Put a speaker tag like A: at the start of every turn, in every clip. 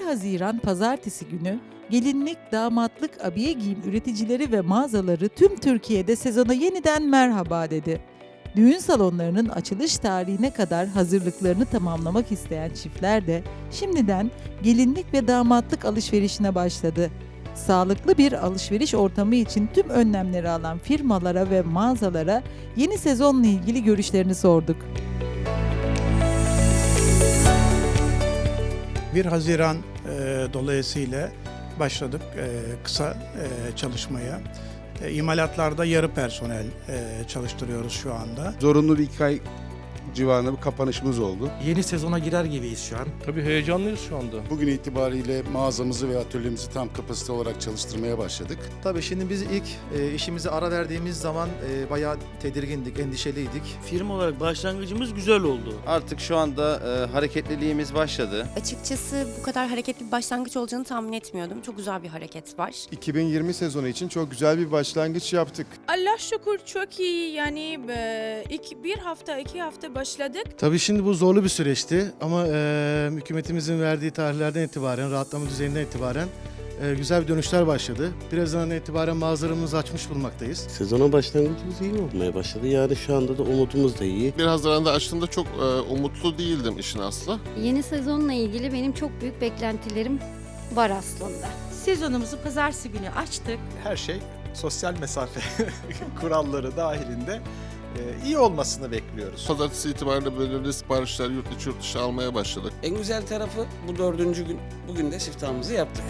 A: 1 Haziran Pazartesi günü gelinlik, damatlık, abiye giyim üreticileri ve mağazaları tüm Türkiye'de sezona yeniden merhaba dedi. Düğün salonlarının açılış tarihine kadar hazırlıklarını tamamlamak isteyen çiftler de şimdiden gelinlik ve damatlık alışverişine başladı. Sağlıklı bir alışveriş ortamı için tüm önlemleri alan firmalara ve mağazalara yeni sezonla ilgili görüşlerini sorduk.
B: 1 Haziran e, dolayısıyla başladık e, kısa e, çalışmaya. E, imalatlarda yarı personel e, çalıştırıyoruz şu anda.
C: Zorunlu bir iki ay civarında bir kapanışımız oldu.
D: Yeni sezona girer gibiyiz şu an.
E: Tabii heyecanlıyız şu anda.
F: Bugün itibariyle mağazamızı ve atölyemizi tam kapasite olarak çalıştırmaya başladık.
G: Tabii şimdi biz ilk e, işimize ara verdiğimiz zaman e, bayağı tedirgindik, endişeliydik.
H: Firma olarak başlangıcımız güzel oldu.
I: Artık şu anda e, hareketliliğimiz başladı.
J: Açıkçası bu kadar hareketli bir başlangıç olacağını tahmin etmiyordum. Çok güzel bir hareket var.
K: 2020 sezonu için çok güzel bir başlangıç yaptık.
L: Allah şükür çok iyi yani e, iki, bir hafta iki hafta başladık.
D: Tabii şimdi bu zorlu bir süreçti ama e, hükümetimizin verdiği tarihlerden itibaren, rahatlama düzeyinden itibaren e, güzel bir dönüşler başladı. Birazdan itibaren mağazalarımızı açmış bulunmaktayız.
E: Sezona başlangıcımız iyi olmaya başladı. Yani şu anda da umudumuz da iyi.
C: 1 Haziran'da açtığımda çok e, umutlu değildim işin aslı.
M: Yeni sezonla ilgili benim çok büyük beklentilerim var aslında.
L: Sezonumuzu pazartesi günü açtık.
G: Her şey sosyal mesafe kuralları dahilinde e, iyi olmasını bekliyoruz.
C: Pazartesi itibariyle belirli siparişler yurt içi yurt dışı almaya başladık.
H: En güzel tarafı bu dördüncü gün. Bugün de siftahımızı yaptık.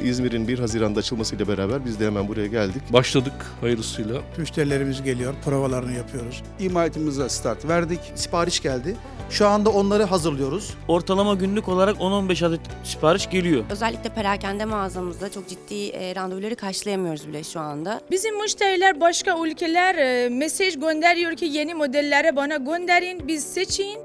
K: İzmir'in 1 Haziran'da açılmasıyla beraber biz de hemen buraya geldik.
E: Başladık hayırlısıyla.
B: Müşterilerimiz geliyor, provalarını yapıyoruz.
C: İmalatımıza start verdik.
G: Sipariş geldi. Şu anda onları hazırlıyoruz.
H: Ortalama günlük olarak 10-15 adet sipariş geliyor.
J: Özellikle perakende mağazamızda çok ciddi e, randevuları karşılayamıyoruz bile şu anda.
L: Bizim müşteriler başka ülkeler e, mesaj gönderiyor ki yeni modelleri bana gönderin biz seçin.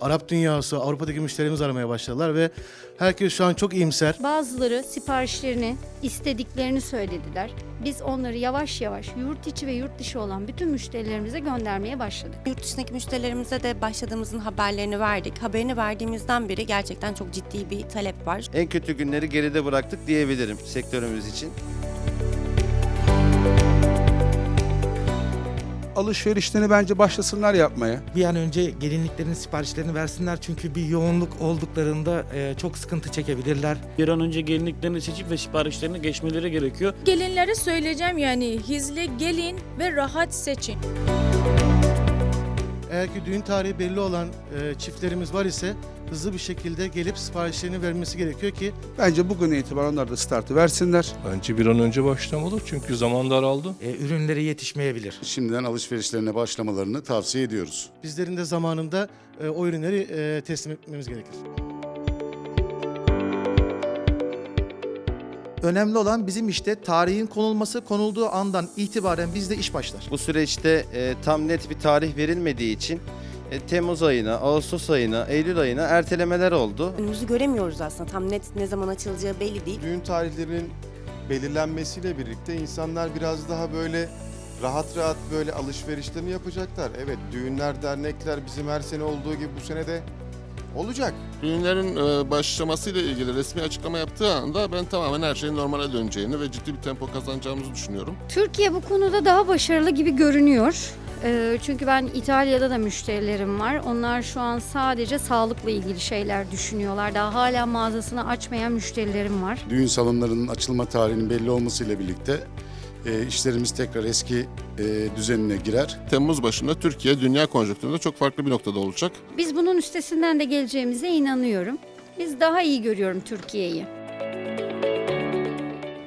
D: Arap dünyası, Avrupa'daki müşterimiz aramaya başladılar ve herkes şu an çok iyimser.
M: Bazıları siparişlerini istediklerini söylediler. Biz onları yavaş yavaş yurt içi ve yurt dışı olan bütün müşterilerimize göndermeye başladık.
J: Yurt dışındaki müşterilerimize de başladığımızın haberlerini verdik. Haberini verdiğimizden beri gerçekten çok ciddi bir talep var.
I: En kötü günleri geride bıraktık diyebilirim sektörümüz için.
C: Alışverişlerini bence başlasınlar yapmaya.
D: Bir an önce gelinliklerin siparişlerini versinler çünkü bir yoğunluk olduklarında e, çok sıkıntı çekebilirler.
H: Bir an önce gelinliklerini seçip ve siparişlerini geçmeleri gerekiyor.
L: Gelinlere söyleyeceğim yani hızlı gelin ve rahat seçin.
D: Eğer ki düğün tarihi belli olan e, çiftlerimiz var ise hızlı bir şekilde gelip siparişlerini vermesi gerekiyor ki
C: Bence bugün itibaren onlar da startı versinler.
E: Bence bir an önce başlamalı çünkü zaman daraldı.
D: e, ürünleri yetişmeyebilir.
F: Şimdiden alışverişlerine başlamalarını tavsiye ediyoruz.
D: Bizlerin de zamanında e, o ürünleri e, teslim etmemiz gerekir.
G: Önemli olan bizim işte tarihin konulması konulduğu andan itibaren bizde iş başlar.
I: Bu süreçte e, tam net bir tarih verilmediği için e, Temmuz ayına, Ağustos ayına, Eylül ayına ertelemeler oldu.
J: Önümüzü göremiyoruz aslında. Tam net ne zaman açılacağı belli değil.
K: Düğün tarihlerinin belirlenmesiyle birlikte insanlar biraz daha böyle rahat rahat böyle alışverişlerini yapacaklar. Evet düğünler, dernekler bizim her sene olduğu gibi bu sene de olacak.
C: Düğünlerin e, başlamasıyla ilgili resmi açıklama yaptığı anda ben tamamen her şeyin normale döneceğini ve ciddi bir tempo kazanacağımızı düşünüyorum.
M: Türkiye bu konuda daha başarılı gibi görünüyor. Ee, Çünkü ben İtalya'da da müşterilerim var. Onlar şu an sadece sağlıkla ilgili şeyler düşünüyorlar. Daha hala mağazasını açmayan müşterilerim var.
F: Düğün salonlarının açılma tarihinin belli olmasıyla birlikte e, işlerimiz tekrar eski e, düzenine girer.
C: Temmuz başında Türkiye dünya konjonktüründe çok farklı bir noktada olacak.
M: Biz bunun üstesinden de geleceğimize inanıyorum. Biz daha iyi görüyorum Türkiye'yi.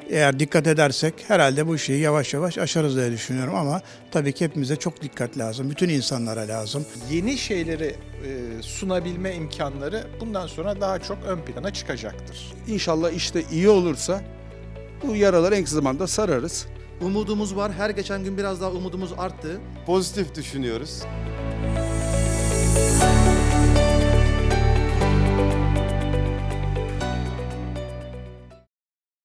B: Eğer dikkat edersek herhalde bu şeyi yavaş yavaş aşarız diye düşünüyorum ama tabii ki hepimize çok dikkat lazım. Bütün insanlara lazım.
G: Yeni şeyleri e, sunabilme imkanları bundan sonra daha çok ön plana çıkacaktır.
C: İnşallah işte iyi olursa bu yaraları en kısa zamanda sararız.
G: Umudumuz var. Her geçen gün biraz daha umudumuz arttı.
K: Pozitif düşünüyoruz.